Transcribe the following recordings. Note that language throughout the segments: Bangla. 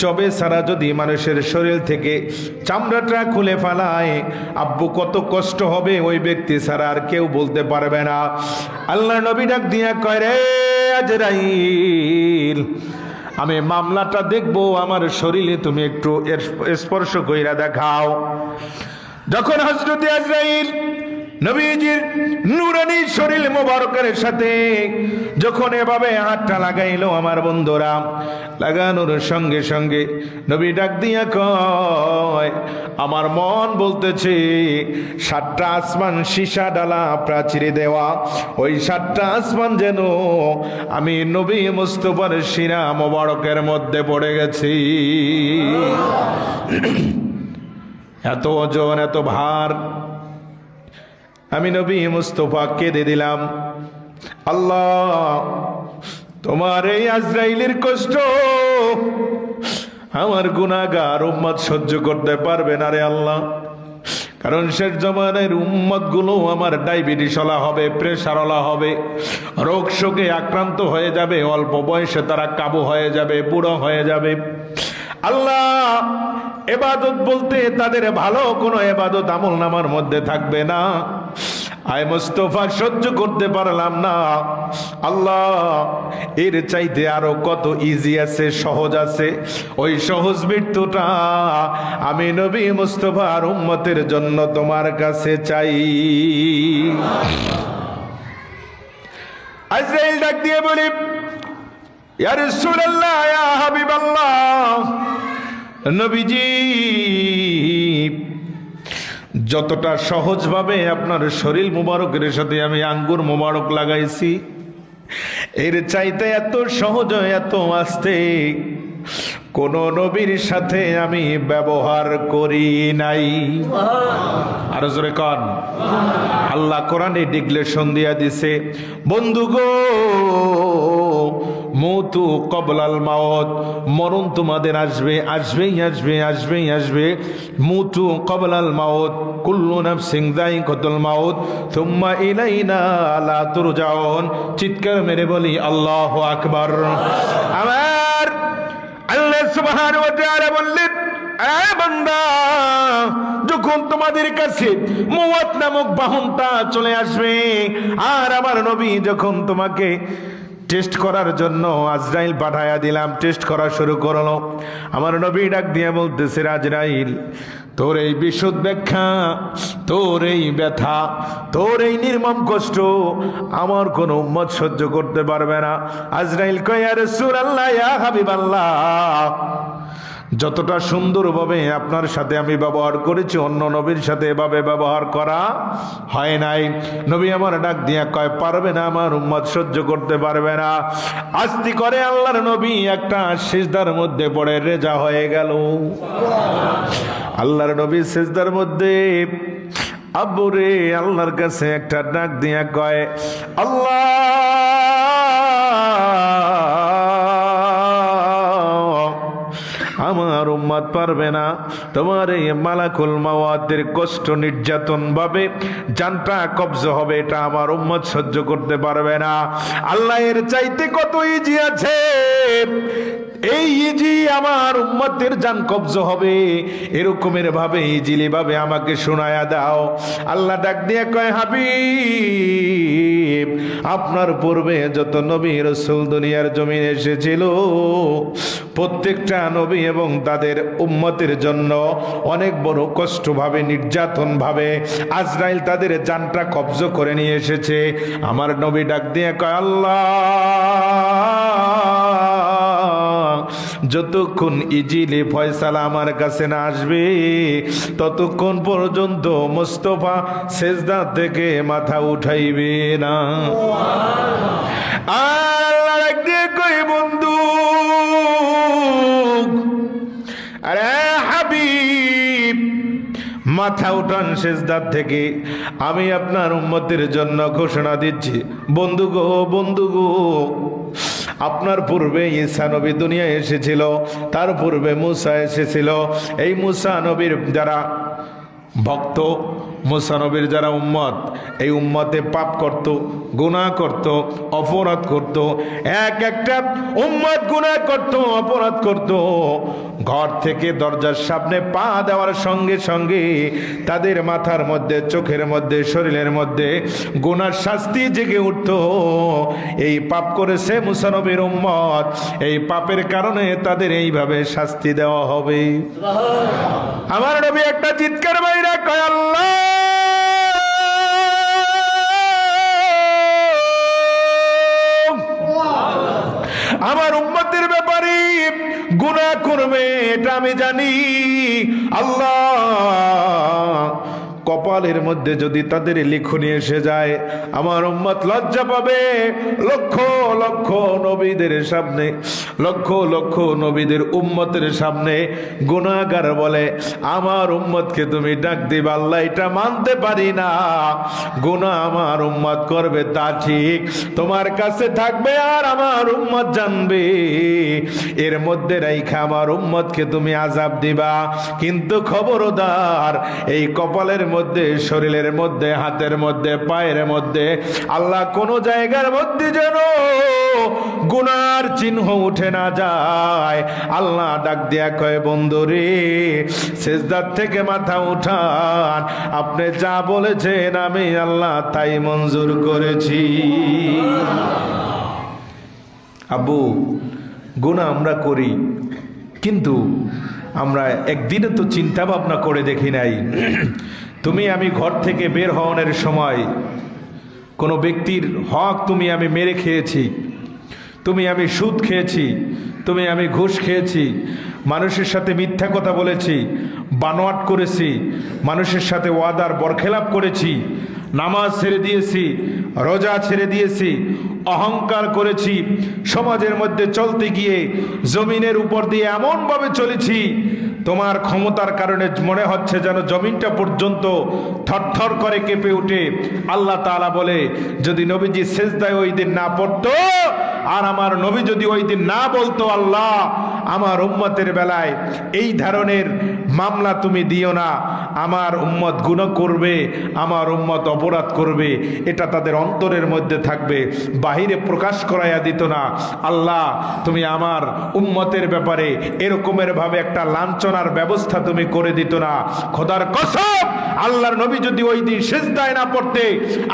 জবে সারা যদি মানুষের শরীর থেকে চামড়াটা খুলে ফেলায়, আব্বু কত কষ্ট হবে, ওই ব্যক্তি ছাড়া আর কেউ বলতে পারবে না। আল্লাহ নবী ডাক দিয়া কয়, রে আজরাইল, আমি মামলাটা দেখব, আমার শরীরে তুমি একটু স্পর্শ কইরা দেখাও। যখন হজরত আজরাইল নবীজির নুরানি শরীর মোবারকের সাথে যখন এভাবে হাতটা লাগাইলো আমার বন্ধুরা, লাগানোর সঙ্গে সঙ্গে নবী ডাক দিয়া কয়, আমার মন বলতেছে, সাতটা আসমান সীসা ডালা প্রাচীরে দেওয়া। ওই সাতটা আসমান যেন আমি নবী মুস্তফার শিরা মোবারকের মধ্যে পড়ে গেছি। এত ওজন, এত ভার আমি নবী মুস্তফা কেঁদে দিলাম। আল্লাহ, তোমার এই আজরাইলের কষ্ট আমার গুনাগার উম্মত সহ্য করতে পারবে না রে আল্লাহ। কারণ শেষ জমানের উম্মতগুলো আমার ডায়াবেটিস ওলা হবে প্রেশার ওলা হবে, রোগ শোকে আক্রান্ত হয়ে যাবে, অল্প বয়সে তারা কাবু হয়ে যাবে, বুড়ো হয়ে যাবে। আল্লাহ, এবাদত বলতে তাদের ভালো কোনো এবাদত আমল নামার মধ্যে থাকবে না। আয় মুস্তফা, সহ্য করতে পারলাম না। আল্লাহ, এর চাইতে আরও কত ইজি আছে, সহজ আছে? ওই সহজ মৃত্যুটা আমি নবী মুস্তফার উম্মতের জন্য তোমার কাছে চাই। আজরাইল ডাক দিয়ে বলি নবীজি যতটা সহজভাবে আপনার শরীর মুবারকের সাথে আমি আঙ্গুর মুবারক লাগাইছি এর চাইতে এত সহজ এত আস্তে কোন নবীর সাথে আমি ব্যবহার করি নাই। আরও জোরে কন। আল্লাহ কোরআনে ডিক্লেশন দিয়া দিছে বন্ধু গো মৌতু কবলাল মাওত। মরণ তোমাদের আসবে, আসবেই আসবে আসবেই, আসবে। মুতু কবলাল মাওত, কুল্লু নাফসিং যায়িকাতুল মাউত থুম্মা ইলাইনা লা তুরজাউন। চিৎকার মেরে বলি, আল্লাহু আকবার। আমার আল্লাহ সুবহানাহু ওয়া তাআলা বললেন যখন তোমাদের কাছে মুয়াত নামক বাহনটা চলে আসবে, আর আমার নবী যখন তোমাকে টেস্ট করার জন্য আজরাইল পাঠায়া দিলাম, টেস্ট করা শুরু করল। আমার নবী ডাক দিয়ে বলতেছে, আজরাইল, তোর এই বিশুদ্ধ ব্যাখ্যা, তোর এই ব্যথা, তোর এই নির্মম কষ্ট, আমার কোনো উম্মত সহ্য করতে পারবে না। আজরাইল কয়ার সুর আল্লাহ হাবিব আল্লাহ যতটা সুন্দরভাবে আপনার সাথে আমি ব্যবহার করেছি, অন্য নবীর সাথে এভাবে ব্যবহার করা হয় নাই। নবী আমার ডাক দিয়া কয়, পারবে না আমার উম্মত, সহ্য করতে পারবে না। আস্তি করে আল্লাহর নবী একটা সিজদার মধ্যে পড়ে, রেজা হয়ে গেল। আল্লাহর নবী সিজদার মধ্যে আব্বুরে আল্লাহর কাছে একটা ডাক দিয়া কয়, আল্লাহ আমার উম্মাদ পারবে না। তোমার এই মালাকুল মাওয়াদের কষ্ট নির্যাতন ভাবে, জানটা কবজ হবে, এটা আমার উম্মত সহ্য করতে পারবে না। আল্লাহ এর চাইতে কত ইজি আছে? এই ইজি আমার উম্মতের জান কবজ হবে। এরকমের ভাবে, ইজিলি ভাবে আমাকে শোনায়া দাও। আল্লাহ ডাক দিয়ে কয়, হাবিব, আপনার পূর্বে যত নবী রসুল দুনিয়ার জমিন এসেছিল, প্রত্যেকটা নবী এবং তাদের উম্মতের জন্য অনেক বড় কষ্ট ভাবে নির্যাতন ভাবে আজরাইল তাদের জানটা কবজ করে নিয়ে এসেছে। আমার নবী ডাক দিয়ে কয়, আল্লাহ, যতক্ষণ ইজিলি ফয়সালা আমার কাছে না আসবে, ততক্ষণ পর্যন্ত মোস্তফা সেজদা থেকে মাথা উঠাইবে না। মাথা উঠান সেজদার থেকে। আমি আপনার উন্মতির জন্য ঘোষণা দিচ্ছি। বন্ধু গো বন্ধু গো, আপনার পূর্বে ঈসা নবী দুনিয়ায় এসেছিল, তার পূর্বে মুসা এসেছিল। এই মুসা নবীর যারা ভক্ত মুসানবীর যারা উম্মত এই উম্মতে পাপ করত গুনাহ করত অপরাধ করত এক একটা উম্মত গুনাহ করত অপরাধ করত। ঘর থেকে দরজার সামনে পা দেওয়ার সঙ্গে সঙ্গে তাদের মাথার মধ্যে চোখের মধ্যে শরীরের মধ্যে গুনার শাস্তি জেগে উঠত। এই পাপ করেছে মুসানবীর উম্মত এই পাপের কারণে তাদের এইভাবে শাস্তি দেওয়া হবে। আমার নবী একটা চিৎকার বাইরা কয় আল্লাহ! আমি জানি আল্লাহ কপালের মধ্যে যদি তাদের লিখনি এসে যায়, আমার উম্মত লজ্জা পাবে। লক্ষ লক্ষ নবীদের সামনে, লক্ষ লক্ষ নবীদের উম্মতের সামনে গুনাহগার বলে, আমার উম্মতকে তুমি ডাক দিবে, আল্লাহ এটা মানতে পারি না। গুনাহ আমার উম্মত করবে তা ঠিক। তোমার কাছে থাকবে আর আমার উম্মত জানবে। এর মধ্যে রাইখা আমার উম্মতকে তুমি আজাব দিবা। কিন্তু খবরদার, এই কপালের মধ্যে শরীরের মধ্যে, হাতের মধ্যে, পায়ের মধ্যে, আল্লাহ কোন জায়গার মধ্যে যেন গুনার চিহ্ন উঠে না যায়। আল্লাহ ডাক দিয়া কয় বন্ধু রে সেজদার থেকে মাথা উঠান। আপনি যা বলেছেন আমি আল্লাহ তাই মঞ্জুর করেছি। আব্বু গুণা আমরা করি, কিন্তু আমরা একদিনে তো চিন্তা ভাবনা করে দেখি নাই। তুমি আমি ঘর থেকে বের হওয়ানোর সময় কোনো ব্যক্তির হক তুমি আমি মেরে খেয়েছি, তুমি আমি সুদ খেয়েছি, তুমি আমি ঘুষ খেয়েছি, মানুষের সাথে মিথ্যা কথা বলেছি, বানোয়াট করেছি, মানুষের সাথে ওয়াদার বরখেলাপ করেছি, নামাজ ছেড়ে দিয়েছি, রোজা ছেড়ে দিয়েছি, অহংকার করেছি, সমাজের মধ্যে চলতে গিয়ে জমিনের উপর দিয়ে এমনভাবে চলেছি তোমার ক্ষমতার কারণে মনে হচ্ছে যেন জমিনটা পর্যন্ত থরথর করে কেঁপে উঠে। আল্লাহ তালা বলে, যদি নবীজি শেষদায় ওই দিন না পড়তো, আর আমার নবী যদি ওই দিন না বলতো আল্লাহ আমার উম্মতের বেলায় এই ধরনের মামলা তুমি দিও না। আমার উম্মত গুণ করবে, আমার উম্মত অপরাধ করবে। এটা তাদের অন্তরের মধ্যে থাকবে, বাহিরে প্রকাশ করাইয়া দিত না। আল্লাহ, তুমি আমার উম্মতের ব্যাপারে এরকমের ভাবে একটা লাঞ্ছনার ব্যবস্থা তুমি করে দিত না। খোদার কসম, আল্লাহর নবী যদি ওই দিন সেজদায় না পড়তে,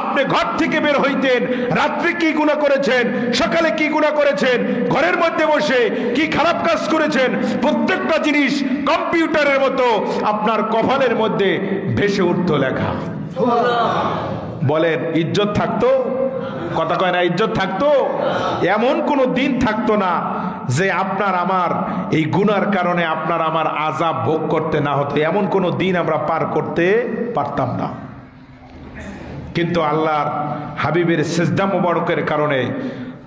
আপনি ঘর থেকে বের হইতেন, রাত্রে কি গুণা করেছেন, সকালে কি গুণা করেছেন, ঘরের মধ্যে বসে কি খারাপ কাজ করেছেন, প্রত্যেকটা জিনিস কম্পিউটারের মতো আপনার কপালের মধ্যে ভেসে উঠতো লেখা। বলেন, ইজ্জত থাকতো? কথা কয় না, ইজ্জত থাকতো? এমন কোনো দিন থাকতো না যে আপনার আমার এই গুনার কারণে আপনার আমার আজাব ভোগ করতে না হতো। এমন কোনো দিন আমরা পার করতে পারতাম না। কিন্তু আল্লাহর হাবিবের সেজদা মোবারকের কারণে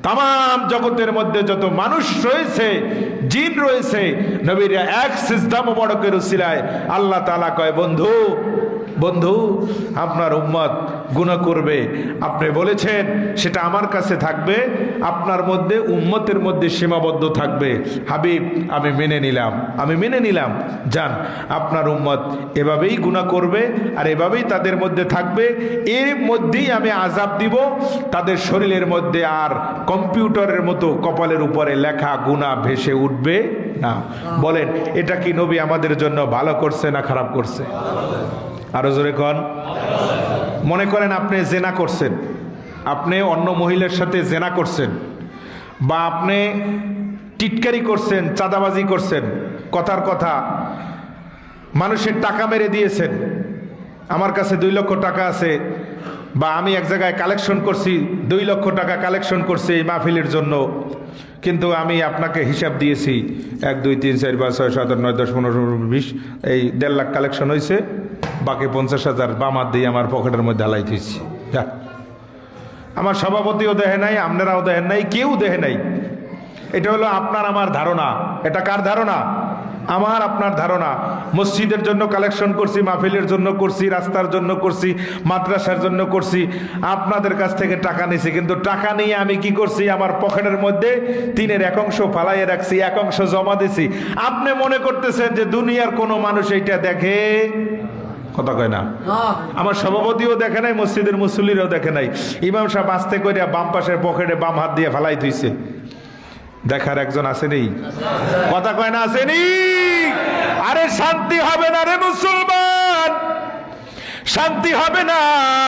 তাম জগতের মধ্যে যত মানুষ রয়েছে, জিন রয়েছে, নবীর এক সিজদা মোবারকের উসিলায় আল্লাহ তালা কয়, বন্ধু বন্ধু, আপনার উম্মত গুণ করবে। আপনি বলেছেন, সেটা আমার কাছে থাকবে, আপনার মধ্যে, উম্মতের মধ্যে সীমাবদ্ধ থাকবে। হাবিব, আমি মেনে নিলাম, আমি মেনে নিলাম। যান, আপনার উম্মত এভাবেই গুণা করবে আর এভাবেই তাদের মধ্যে থাকবে। এর মধ্যেই আমি আজাব দিব। তাদের শরীরের মধ্যে আর কম্পিউটারের মতো কপালের উপরে লেখা গুণা ভেসে উঠবে না। বলেন, এটা কি নবী আমাদের জন্য ভালো করছে না খারাপ করছে? আরও জোরে কন। মনে করেন আপনি জেনা করছেন। আপনি অন্য মহিলার সাথে জেনা করছেন। বা আপনি টিটকারি করছেন, চাঁদাবাজি করছেন, কথার কথা। মানুষের টাকা মেরে দিয়েছেন। আমার কাছে দুই লক্ষ টাকা আছে বা আমি এক জায়গায় কালেকশন করছি, দুই লক্ষ টাকা কালেকশন করছি এই মাহফিলের জন্য। কিন্তু আমি আপনাকে হিসাব দিয়েছি, এক, দুই, তিন, চার, পাঁচ, ছয়, সাত নয়, দশ, পনেরো বিশ, এই দেড় লাখ কালেকশন হয়েছে, বাকি পঞ্চাশ হাজার বামার দিয়ে আমার পকেটের মধ্যে হালাই দিয়েছি। আমার সভাপতিও দেহে নাই, আপনারাও দেখেন নাই, কেউ দেহে নাই। এটা হলো আপনার, আমার ধারণা। এটা কার ধারণা? আমার আপনার ধারণা মসজিদের জন্য কালেকশন করছি মাহফিলের জন্য করছি রাস্তার জন্য করছি মাদ্রাসার জন্য করছি আপনাদের কাছ থেকে টাকা নিছি কিন্তু টাকা নিয়ে আমি কি করছি? আমার পকেটের মধ্যে তিনের এক অংশ ফালাইয়ে রাখছি এক অংশ জমা দিছি। আপনি মনে করতেছেন যে দুনিয়ার কোনো মানুষ এইটা দেখে? কথা কয় না? আমার সভাপতিও দেখে নাই মসজিদের মুসল্লিরাও দেখে নাই। ইমাম সাহেব আস্তে করে বাম পাশের পকেটে বাম হাত দিয়ে ফেলাই থইছে দেখার একজন আসেনি। কথা কয় না, আসেনি। আরে শান্তি হবে না রে মুসলমান। শান্তি হবে না।